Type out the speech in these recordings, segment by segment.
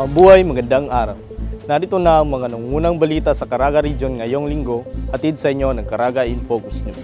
Mabuhay, magandang araw. Narito na ang mga nangunang balita sa Caraga Region ngayong linggo, hatid sa inyo ng Caraga in Focus News.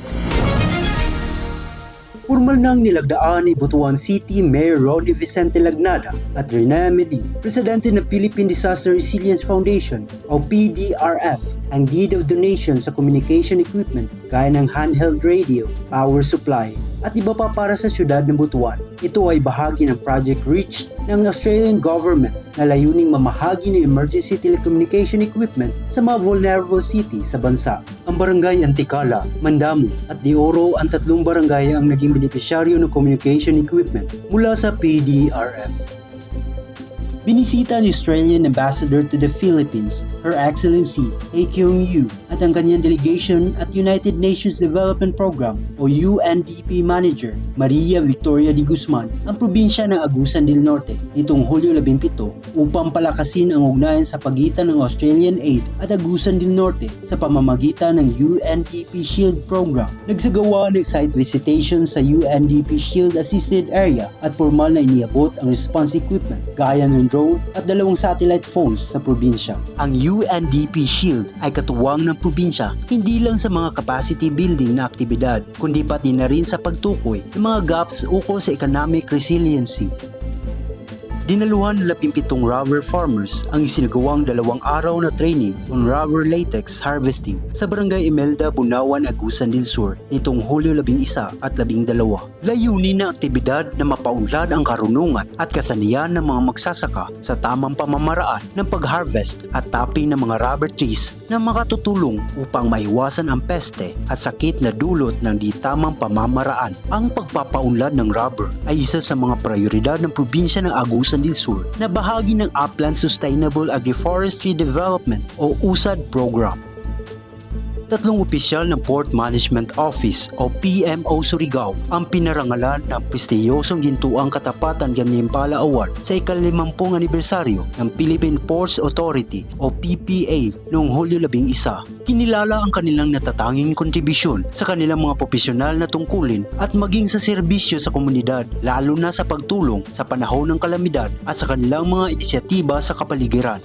Formal nang nilagdaan ni Butuan City Mayor Ronnie Vicente Lagnada at Rena Meli, Presidente ng Philippine Disaster Resilience Foundation o PDRF, ang deed of donation sa communication equipment gaya ng handheld radio, power supply, at iba pa para sa syudad ng Butuan. Ito ay bahagi ng Project REACH ng Australian government na layuning mamahagi ng emergency telecommunication equipment sa mga vulnerable city sa bansa. Ang barangay Antikala, Mandamo at De Oro ang tatlong barangay ang naging benepisyaryo ng communication equipment mula sa PDRF. Binisita ni Australian Ambassador to the Philippines, Her Excellency A. Kyung Yu at ang kanyang delegation at United Nations Development Program o UNDP Manager Maria Victoria de Guzman ang probinsya ng Agusan del Norte nitong Hulyo 17 upang palakasin ang ugnayan sa pagitan ng Australian Aid at Agusan del Norte sa pamamagitan ng UNDP Shield Program. Nagsagawa ng site visitation sa UNDP Shield Assisted Area at formal na iniabot ang response equipment gaya ng drone at dalawang satellite phones sa probinsya. Ang UNDP Shield ay katuwang ng probinsya hindi lang sa mga capacity building na aktibidad kundi pati na rin sa pagtukoy ng mga gaps ukol sa economic resiliency. Dinaluhan ng 17 rubber farmers ang isinagawang dalawang araw na training on rubber latex harvesting sa Barangay Imelda, Bunawan, Agusan del Sur nitong Hulyo 11 at 12. Layunin ng aktibidad na mapaunlad ang karunungan at kasaniyan ng mga magsasaka sa tamang pamamaraan ng pag-harvest at tapping ng mga rubber trees na makatutulong upang maiwasan ang peste at sakit na dulot ng di tamang pamamaraan. Ang pagpapaunlad ng rubber ay isa sa mga prioridad ng probinsya ng Agusan del Sur na bahagi ng Upland Sustainable Agroforestry Development o USAD program. Tatlong opisyal ng Port Management Office o PMO Surigao ang pinarangalan ng prestiyosong gintuang katapatan Gantimpala Award sa ikalimampung anibersaryo ng Philippine Ports Authority o PPA noong Hulyo 11. Kinilala ang kanilang natatanging kontribusyon sa kanilang mga profesional na tungkulin at maging sa serbisyo sa komunidad lalo na sa pagtulong sa panahon ng kalamidad at sa kanilang mga inisyatiba sa kapaligiran.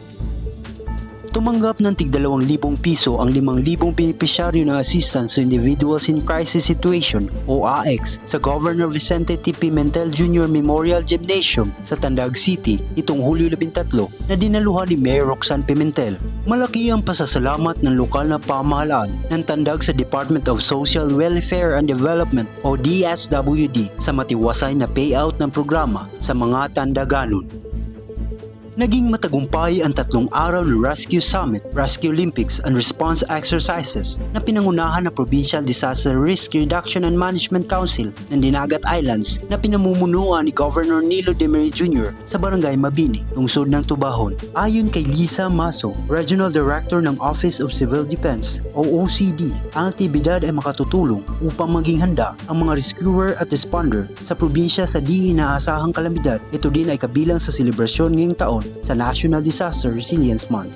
Tumanggap ng tig 2,000 piso ang 5,000 benepisyaryo ng Assistance to Individuals in Crisis Situation o AX sa Governor Vicente T. Pimentel Jr. Memorial Gymnasium sa Tandag City itong Hulyo 13 na dinaluhan ni Mayor Roxanne Pimentel. Malaki ang pasasalamat ng lokal na pamahalaan ng Tandag sa Department of Social Welfare and Development o DSWD sa matiwasay na payout ng programa sa mga Tandaganon. Naging matagumpay ang tatlong araw ng Rescue Summit, Rescue Olympics and Response Exercises na pinangunahan ng Provincial Disaster Risk Reduction and Management Council ng Dinagat Islands na pinamumunuan ni Governor Nilo Demery Jr. sa Barangay Mabini, lungsod ng Tubahon. Ayon kay Lisa Maso, Regional Director ng Office of Civil Defense o OCD, ang aktibidad ay makatutulong upang maging handa ang mga rescuer at responder sa probinsya sa di inaasahang kalamidad. Ito din ay kabilang sa selebrasyon ngayong taon sa National Disaster Resilience Month.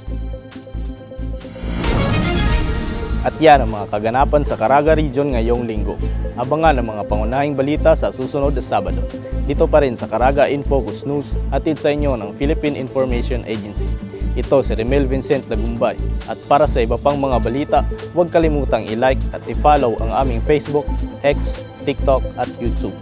At yan ang mga kaganapan sa Caraga Region ngayong linggo. Abangan ang mga pangunahing balita sa susunod na Sabado. Dito pa rin sa Caraga in Focus News, hatid sa inyo ng Philippine Information Agency. Ito si Remel Vincent Lagumbay. At para sa iba pang mga balita, huwag kalimutang i-like at i-follow ang aming Facebook, X, TikTok at YouTube.